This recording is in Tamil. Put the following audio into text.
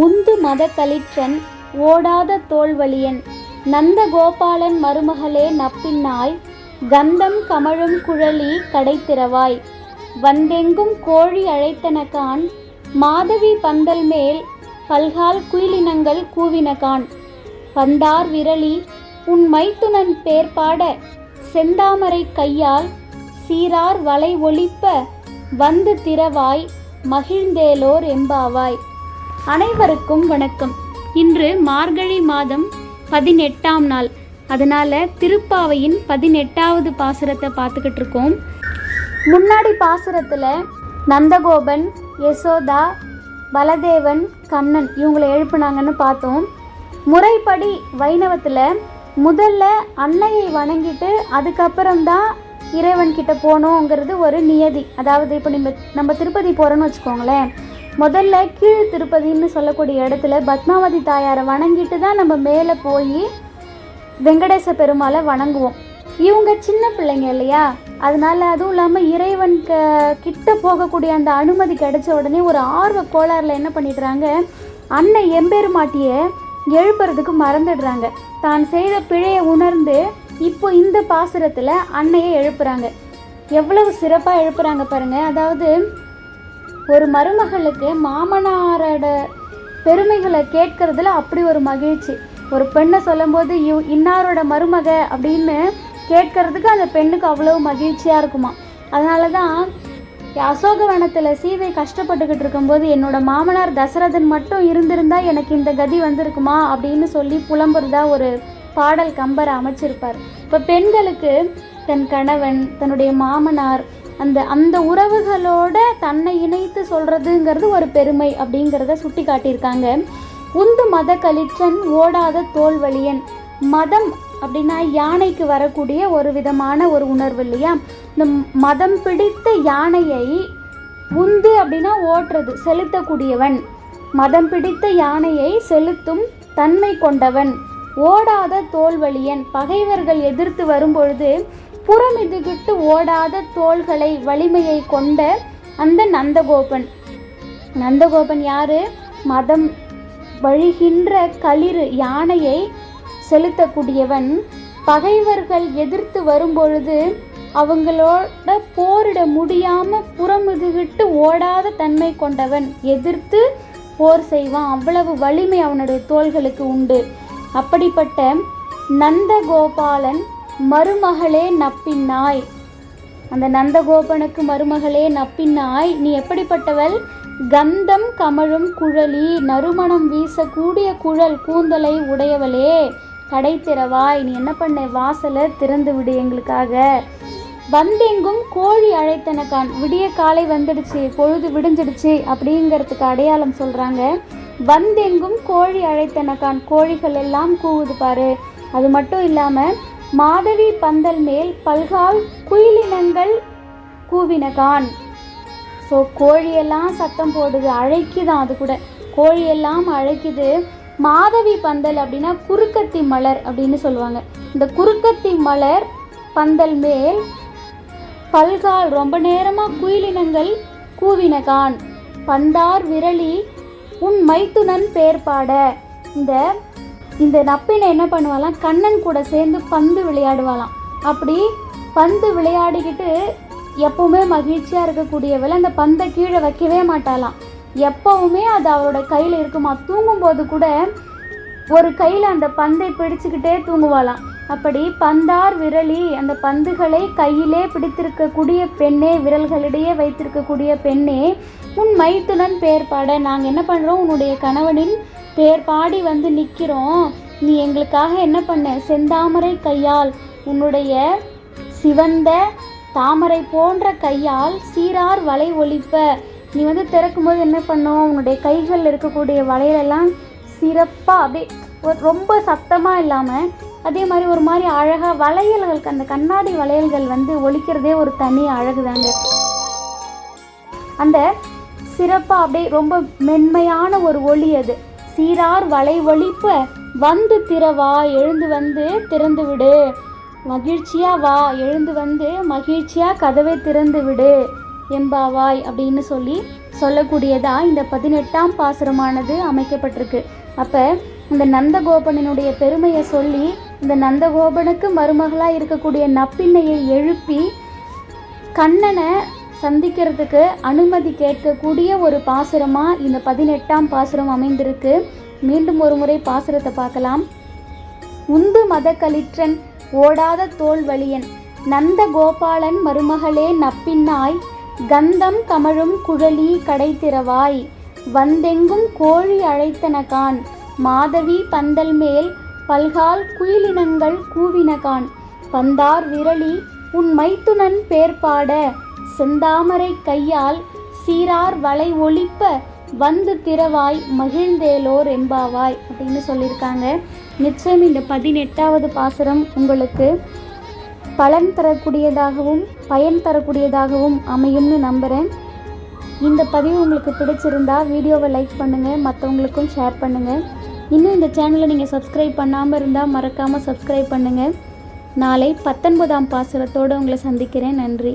உந்து மத கலிற்றன் ஓடாத தோல்வழியன் நந்தகோபாலன் மருமகளே நப்பின்னாய் கந்தம் கமழும் குழலி கடைத்திறவாய். வந்தெங்கும் கோழி அழைத்தனகான் மாதவி பந்தல் மேல் பல்கால் குயிலினங்கள் கூவினகான் பந்தார் விரலி உன் மைத்துனன் பேர்பாட செந்தாமரை கையால் சீரார் வலை ஒழிப்ப வந்து திறவாய் மகிழ்ந்தேலோர் எம்பாவாய். அனைவருக்கும் வணக்கம். இன்று மார்கழி மாதம் பதினெட்டாம் நாள். அதனால திருப்பாவையின் பதினெட்டாவது பாசுரத்தை பார்த்துக்கிட்டு இருக்கோம். முன்னாடி பாசுரத்தில் நந்தகோபன் யசோதா பலதேவன் கண்ணன் இவங்களை எழுப்புனாங்கன்னு பார்த்தோம். முறைப்படி வைணவத்தில் முதல்ல அன்னையை வணங்கிட்டு அதுக்கப்புறம்தான் இறைவன் கிட்ட போகணுங்கிறது ஒரு நியதி. அதாவது இப்போ நம்ம நம்ம திருப்பதி போகிறோன்னு வச்சுக்கோங்களேன். முதல்ல கீழ் திருப்பதின்னு சொல்லக்கூடிய இடத்துல பத்மாவதி தாயாரை வணங்கிட்டு தான் நம்ம மேலே போய் வெங்கடேச பெருமாளை வணங்குவோம். இவங்க சின்ன பிள்ளைங்க இல்லையா? அதனால அதுவும் இல்லாமல் இறைவன் க கிட்ட போகக்கூடிய அந்த அனுமதி கிடைச்ச உடனே ஒரு ஆர்வ கோளாறுல என்ன பண்ணிடுறாங்க? அன்னை எம்பெருமாட்டியை எழுப்புறதுக்கு மறந்துடுறாங்க. தான் செய்த பிழையை உணர்ந்து இப்போ இந்த பாசுரத்தில் அன்னையை எழுப்புறாங்க. எவ்வளவு சிறப்பாக எழுப்புறாங்க பாருங்க. அதாவது ஒரு மருமகளுக்கு மாமனாரோட பெருமைகளை கேட்கறதுல அப்படி ஒரு மகிழ்ச்சி. ஒரு பெண்ணை சொல்லும்போது இவ் இன்னாரோட மருமக அப்படின்னு கேட்கறதுக்கு அந்த பெண்ணுக்கு அவ்வளோ மகிழ்ச்சியாக இருக்குமா. அதனால தான் அசோகவனத்தில் சீதை கஷ்டப்பட்டுக்கிட்டு இருக்கும்போது என்னோட மாமனார் தசரதன் மட்டும் இருந்திருந்தா எனக்கு இந்த கதி வந்திருக்குமா அப்படின்னு சொல்லி புலம்புறதா ஒரு பாடல் கம்பரை அமைச்சிருப்பார். இப்போ பெண்களுக்கு தன் கணவன் தன்னுடைய மாமனார் அந்த அந்த உறவுகளோட தன்னை இணைத்து சொல்றதுங்கிறது ஒரு பெருமை அப்படிங்கிறத சுட்டி காட்டியிருக்காங்க உந்து மத கலிற்றன் ஓடாத தோல்வழியன் மதம் அப்படின்னா யானைக்கு வரக்கூடிய ஒரு விதமான ஒரு உணர்வு இல்லையா? இந்த மதம் பிடித்த யானையை உந்து அப்படின்னா ஓட்டுறது செலுத்தக்கூடியவன். மதம் பிடித்த யானையை செலுத்தும் தன்மை கொண்டவன். ஓடாத தோல்வழியன் பகைவர்கள் எதிர்த்து வரும்பொழுது புறமிதுகிட்டு ஓடாத தோள்களை வலிமையை கொண்ட அந்த நந்தகோபன். நந்தகோபன் யாரு? மதம் வழிகின்ற களிறு யானையை செலுத்தக்கூடியவன். பகைவர்கள் எதிர்த்து வரும்பொழுது அவங்களோட போரிட முடியாம புறமுதுகிட்டு ஓடாத தன்மை கொண்டவன். எதிர்த்து போர் செய்வான். அவ்வளவு வலிமை அவனுடைய தோள்களுக்கு உண்டு. அப்படிப்பட்ட நந்தகோபாலன் மருமகளே நப்பின்னாய். அந்த நந்தகோபனுக்கு மருமகளே நப்பின்னாய். நீ எப்படிப்பட்டவள்? கந்தம் கமழும் குழலி நறுமணம் வீசக்கூடிய குழல் கூந்தலை உடையவளே. கடை திறவாய். நீ என்ன பண்ண? வாசலை திறந்து விடு எங்களுக்காக. வந்தெங்கும் கோழி அழைத்தனக்கான் விடிய காலை வந்துடுச்சு. பொழுது விடிஞ்சிடுச்சு அப்படிங்கிறதுக்கு அடையாளம் சொல்கிறாங்க வந்தெங்கும் கோழி அழைத்தனக்கான் கோழிகள் எல்லாம் கூவுது பாரு. அது மட்டும் இல்லாமல் மாதவி பந்தல் மேல் பல்கால் குயிலினங்கள் கூவினகான். ஸோ கோழியெல்லாம் சத்தம் போடுது அழைக்குதான் அது கூட. கோழியெல்லாம் அழைக்குது மாதவி பந்தல் அப்படின்னா குறுக்கத்தி மலர் அப்படின்னு சொல்லுவாங்க. இந்த குறுக்கத்தி மலர் பந்தல் மேல் பல்கால் ரொம்ப நேரமாக குயிலினங்கள் கூவினகான். பந்தார் விரலி உன் மைத்துனன் பேர்பாட. இந்த இந்த நப்பினை என்ன பண்ணுவாளாம்? கண்ணன் கூட சேர்ந்து பந்து விளையாடுவாளாம். அப்படி பந்து விளையாடிக்கிட்டு எப்பவுமே மகிழ்ச்சியாக இருக்கக்கூடியவள் அந்த பந்தை கீழே வைக்கவே மாட்டாளாம். எப்பவுமே அது அவளோட கையில் இருக்குமா? தூங்கும்போது கூட ஒரு கையில் அந்த பந்தை பிடிச்சுக்கிட்டே தூங்குவாளாம். அப்படி பந்தார் விரலி அந்த பந்துகளை கையிலே பிடித்திருக்கக்கூடிய பெண்ணே விரல்களிடையே வைத்திருக்கக்கூடிய பெண்ணே உன் மைத்துனன் பேர் பாட நாங்கள் என்ன பண்ணுறோம் உன்னுடைய கணவனின் பேர் பாடி வந்து நிற்கிறோம் நீ எங்களுக்காக என்ன பண்ண? செந்தாமரை கையால் உன்னுடைய சிவந்த தாமரை போன்ற கையால் சீரார் வலை ஒலிப்ப நீ வந்து திறக்கும்போது என்ன பண்ணும்? உன்னுடைய கைகளில் இருக்கக்கூடிய வளையலெல்லாம் சிறப்பாக அப்படியே ஒரு ரொம்ப சத்தமாக இல்லாமல் அதே மாதிரி ஒரு மாதிரி அழகாக வளையல்களுக்கு அந்த கண்ணாடி வளையல்கள் வந்து ஒழிக்கிறதே ஒரு தனி அழகுதாங்க. அந்த சிறப்பாக அப்படியே ரொம்ப மென்மையான ஒரு ஒளி அது. சீரார் வலை ஒலிப்ப வந்து திறவா எழுந்து வந்து திறந்து விடு மகிழ்ச்சியா வா எழுந்து வந்து மகிழ்ச்சியா கதவை திறந்து விடு எம்பாவாய் அப்படின்னு சொல்லி சொல்லக்கூடியதா இந்த பதினெட்டாம் பாசுரமானது அமைக்கப்பட்டிருக்கு. அப்போ இந்த நந்தகோபனினுடைய பெருமையை சொல்லி இந்த நந்தகோபனுக்கு மருமகளாக இருக்கக்கூடிய நப்பின்னையை எழுப்பி கண்ணனை சந்திக்கிறதுக்கு அனுமதி கேட்கக்கூடிய ஒரு பாசுரமாக இந்த பதினெட்டாம் பாசுரம் அமைந்திருக்கு. மீண்டும் ஒரு முறை பாசுரத்தை பார்க்கலாம். உந்து மதக்களிற்றன் ஓடாத தோல் வலியன் நந்த கோபாலன் மருமகளே நப்பின்னாய் கந்தம் கமழும் குழலி கடைத்திறவாய் வந்தெங்கும் கோழி அழைத்தனகான் மாதவி பந்தல் மேல் பல்கால் குயிலினங்கள் கூவினகான் பந்தார் விரலி உன் மைத்துனன் பேர்பாட செந்தாமரை கையால் சீரார் வளை ஒழிப்ப வந்து திறவாய் மகிழ்ந்தேலோர் எம்பாவாய் அப்படின்னு சொல்லியிருக்காங்க. நிச்சயம் இந்த பதினெட்டாவது பாசுரம் உங்களுக்கு பலன் தரக்கூடியதாகவும் பயன் தரக்கூடியதாகவும் அமையும்னு நம்புகிறேன் இந்த பதிவு உங்களுக்கு பிடிச்சிருந்தா வீடியோவை லைக் பண்ணுங்கள் மற்றவங்களுக்கும் ஷேர் பண்ணுங்கள் இன்னும் இந்த சேனலை நீங்கள் சப்ஸ்கிரைப் பண்ணாமல் இருந்தால் மறக்காமல் சப்ஸ்கிரைப் பண்ணுங்கள் நாளை பத்தொன்பதாம் பாசுரத்தோடு உங்களை சந்திக்கிறேன். நன்றி.